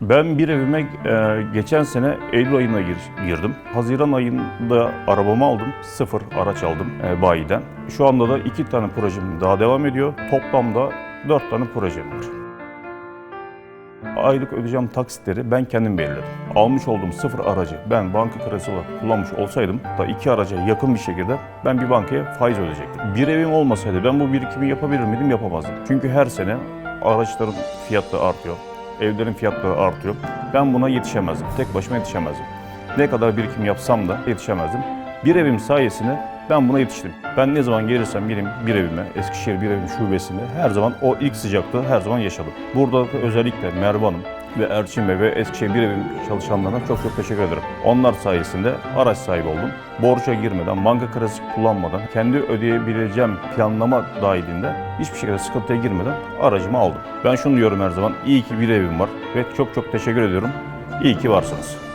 Ben bir evime e, geçen sene Eylül ayına gir- girdim. Haziran ayında arabamı aldım. Sıfır araç aldım e, bayiden. Şu anda da iki tane projem daha devam ediyor. Toplamda dört tane projem var. Aylık ödeyeceğim taksitleri ben kendim belirledim. Almış olduğum sıfır aracı ben banka kredisi olarak kullanmış olsaydım da iki araca yakın bir şekilde ben bir bankaya faiz ödeyecektim. Bir evim olmasaydı ben bu birikimi yapabilir miydim? Yapamazdım. Çünkü her sene araçların fiyatları artıyor. Evlerin fiyatları artıyor. Ben buna yetişemezdim. Tek başıma yetişemezdim. Ne kadar birikim yapsam da yetişemezdim. Bir evim sayesinde ben buna yetiştim. Ben ne zaman gelirsem geleyim bir evime, Eskişehir bir evim şubesinde her zaman o ilk sıcaklığı her zaman yaşadım. Burada da özellikle Merve Hanım ve Erçin Bey ve Eskişehir evim çalışanlarına çok çok teşekkür ederim. Onlar sayesinde araç sahibi oldum. Borca girmeden, banka kredisi kullanmadan, kendi ödeyebileceğim planlama dahilinde hiçbir şekilde sıkıntıya girmeden aracımı aldım. Ben şunu diyorum her zaman, iyi ki bir evim var ve çok çok teşekkür ediyorum. İyi ki varsınız.